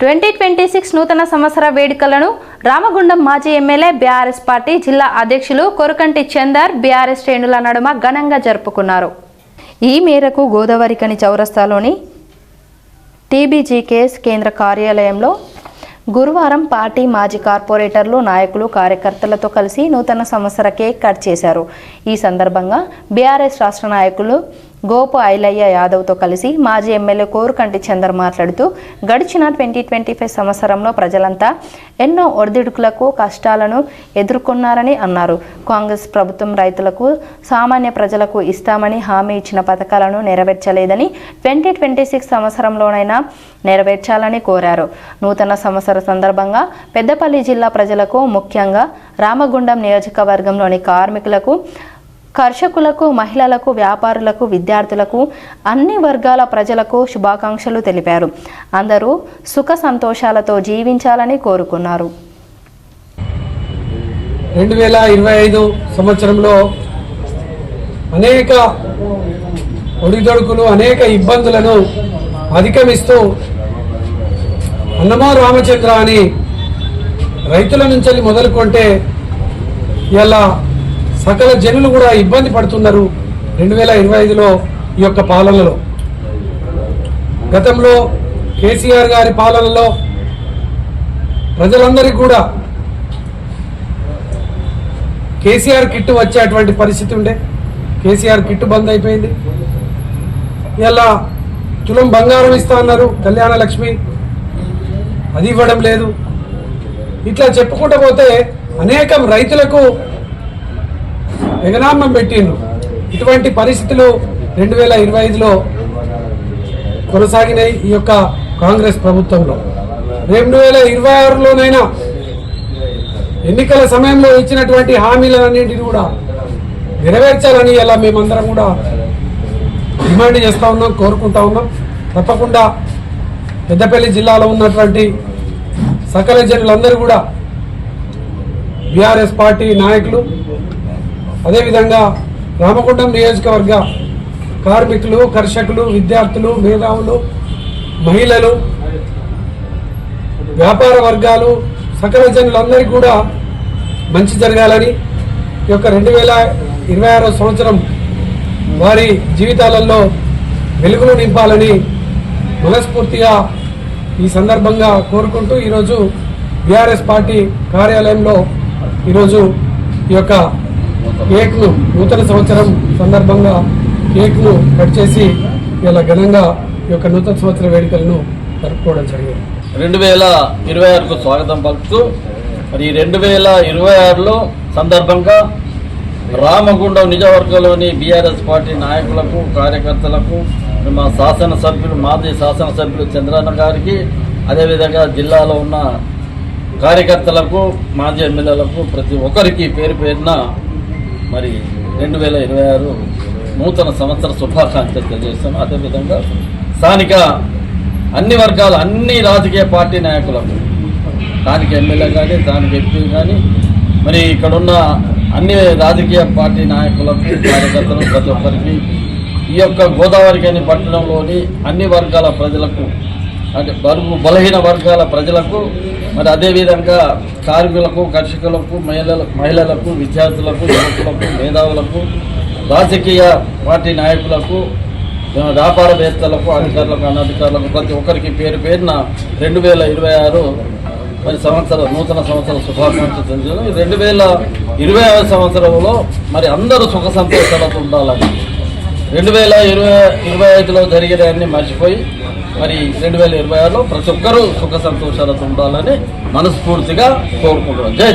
Twenty twenty six నూతన సంవత్సర వేడుకలను రామగుండం మాజీ ఎమ్మెల్యే బీఆర్ఎస్ పార్టీ జిల్లా అధ్యక్షులు కొరకంటి చందర్ బీఆర్ఎస్ శ్రేణుల నడుమ ఘనంగా జరుపుకున్నారు. ఈ మేరకు గోదావరికని చౌరస్తాలోని టీబీజీకేఎస్ కేంద్ర కార్యాలయంలో గురువారం పార్టీ మాజీ కార్పొరేటర్లు నాయకులు కార్యకర్తలతో కలిసి నూతన సంవత్సర కేక్ కట్ చేశారు. ఈ సందర్భంగా బీఆర్ఎస్ రాష్ట్ర నాయకులు గోపు ఐలయ్య యాదవ్తో కలిసి మాజీ ఎమ్మెల్యే కోరుకంటి చందర్ మాట్లాడుతూ గడిచిన ట్వంటీ ట్వంటీ ఫైవ్ సంవత్సరంలో ప్రజలంతా ఎన్నో ఒడిదుడుకులకు కష్టాలను ఎదుర్కొన్నారని అన్నారు. కాంగ్రెస్ ప్రభుత్వం రైతులకు సామాన్య ప్రజలకు ఇస్తామని హామీ ఇచ్చిన పథకాలను నెరవేర్చలేదని ట్వంటీ ట్వంటీ సిక్స్ సంవత్సరంలోనైనా నెరవేర్చాలని కోరారు. నూతన సంవత్సర సందర్భంగా పెద్దపల్లి జిల్లా ప్రజలకు ముఖ్యంగా రామగుండం నియోజకవర్గంలోని కార్మికులకు కర్షకులకు మహిళలకు వ్యాపారులకు విద్యార్థులకు అన్ని వర్గాల ప్రజలకు శుభాకాంక్షలు తెలిపారు. అందరూ సుఖ సంతోషాలతో జీవించాలని కోరుకున్నారు. రెండు వేల ఇరవై ఐదు సంవత్సరంలో అనేక ఒడిదొడుకులు అనేక ఇబ్బందులను అధిగమిస్తూ అన్నమో రామచంద్ర అని రైతుల నుంచి మొదలుకొంటే ఇలా సకల జనులు కూడా ఇబ్బంది పడుతున్నారు రెండు వేల ఇరవై ఐదులో ఈ యొక్క పాలనలో. గతంలో కేసీఆర్ గారి పాలనలో ప్రజలందరికీ కూడా కేసీఆర్ కిట్ వచ్చేటువంటి పరిస్థితి ఉండే. కేసీఆర్ కిట్ బంద్ అయిపోయింది. ఇలా తులం బంగారం ఇస్తా అన్నారు కళ్యాణ లక్ష్మి. అది ఇవ్వడం లేదు. ఇట్లా చెప్పుకుంటూ పోతే అనేకం రైతులకు ఎగనామం పెట్టిండ్రు. ఇటువంటి పరిస్థితులు రెండు వేల ఇరవై ఐదులో కొనసాగినాయి ఈ యొక్క కాంగ్రెస్ ప్రభుత్వంలో. రెండు వేల ఇరవై ఆరులోనైనా ఎన్నికల సమయంలో ఇచ్చినటువంటి హామీలన్నింటినీ కూడా నెరవేర్చాలని ఇలా మేమందరం కూడా డిమాండ్ చేస్తూ ఉన్నాం కోరుకుంటా ఉన్నాం. తప్పకుండా పెద్దపల్లి జిల్లాలో ఉన్నటువంటి సకల జనులందరూ కూడా బీఆర్ఎస్ పార్టీ నాయకులు అదేవిధంగా రామగుండం నియోజకవర్గ కార్మికులు కర్షకులు విద్యార్థులు మేధావులు మహిళలు వ్యాపార వర్గాలు సకల జనులందరికీ కూడా మంచి జరగాలని ఈ యొక్క రెండు వేల ఇరవై ఆరో సంవత్సరం వారి జీవితాలలో వెలుగులు నింపాలని మనస్ఫూర్తిగా ఈ సందర్భంగా కోరుకుంటూ ఈరోజు బీఆర్ఎస్ పార్టీ కార్యాలయంలో ఈరోజు ఈ యొక్క కేక్ను నూతన సంవత్సరం సందర్భంగా కేక్ను కట్ చేసి ఇలా ఘనంగా ఈ యొక్క నూతన సంవత్సర వేడుకలను జరుపుకోవడం జరిగింది. రెండు వేల ఇరవై ఆరుకు స్వాగతం పలుకుతూ మరి రెండు వేల ఇరవై ఆరులో సందర్భంగా రామగుండం నిజవర్గంలోని బీఆర్ఎస్ పార్టీ నాయకులకు కార్యకర్తలకు మా శాసనసభ్యులు మాజీ శాసనసభ్యులు చంద్రన్న గారికి అదేవిధంగా జిల్లాలో ఉన్న కార్యకర్తలకు మాజీ ఎమ్మెల్యేలకు ప్రతి ఒక్కరికి పేరు పేరున మరి రెండు వేల ఇరవై ఆరు నూతన సంవత్సర శుభాకాంక్షలు తెలియజేస్తాను అదేవిధంగా స్థానిక అన్ని వర్గాల అన్ని రాజకీయ పార్టీ నాయకులకు స్థానిక ఎమ్మెల్యే కానీ స్థానిక ఎంపీ కానీ మరి ఇక్కడున్న అన్ని రాజకీయ పార్టీ నాయకులకు కార్యకర్తలు ప్రతి ఒక్కరికి ఈ యొక్క గోదావరి కానీ పట్టణంలోని అన్ని వర్గాల ప్రజలకు అంటే బరువు బలహీన వర్గాల ప్రజలకు మరి అదేవిధంగా కార్మికులకు కర్షకులకు మహిళలకు మహిళలకు విద్యార్థులకు యువకులకు మేధావులకు రాజకీయ పార్టీ నాయకులకు వ్యాపారవేత్తలకు అధికారులకు అనధికారులకు ప్రతి ఒక్కరికి పేరు పేరున రెండు వేల ఇరవై ఆరు మరి సంవత్సర నూతన సంవత్సర శుభాకాంక్షలు తెలియజేయడం రెండు వేల ఇరవై ఆరు సంవత్సరంలో మరి అందరూ సుఖ సంతోషాలతో ఉండాలని రెండు వేల ఇరవై ఇరవై ఐదులో జరిగేదాన్ని మర్చిపోయి మరి రెండు వేల ఇరవై ఆరులో ప్రతి ఒక్కరూ సుఖ సంతోషాలతో ఉండాలని మనస్ఫూర్తిగా కోరుకుంటున్నాం. జై